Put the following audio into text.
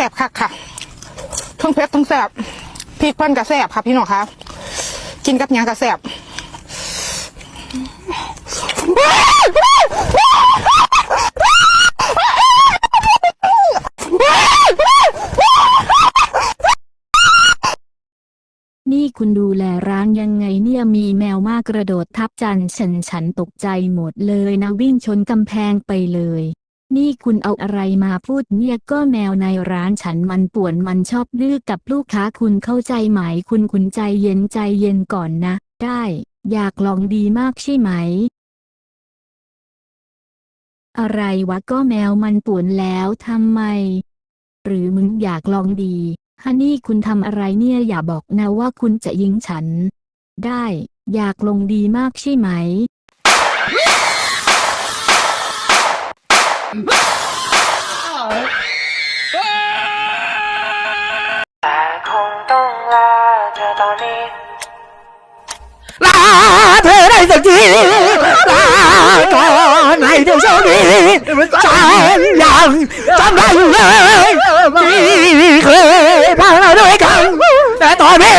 แสบคักค่ะทั้งเผ็ดทั้งแสบพริกเพิ่นกับแสบค่ะพี่น้องคะกินกับยังกับแสบนี่คุณดูแลร้านยังไงเนี่ยมีแมวมากกระโดดทับจันฉันฉันตกใจหมดเลยนะวิ่งชนกำแพงไปเลย นี่คุณเอาอะไรมาพูดเนี่ยก็แมวในร้านฉันมันป่วนมันชอบดื้อกับลูกค้าคุณเข้าใจไหมคุณคุณใจเย็นใจเย็นก่อนนะ ได้ อยากลองดีมากใช่ไหม อะไรวะก็แมวมันป่วนแล้วทำไม หรือมึงอยากลองดีฮันนี่คุณทำอะไรเนี่ยอย่าบอกนะว่าคุณจะยิงฉัน ได้ อยากลงดีมากใช่ไหม ลาเธอได้สักทีลาก่อนให้เธอโชคดีฉันยังจำได้อยู่เลยที่เคยพาเราด้วยกันแต่ตอนนี้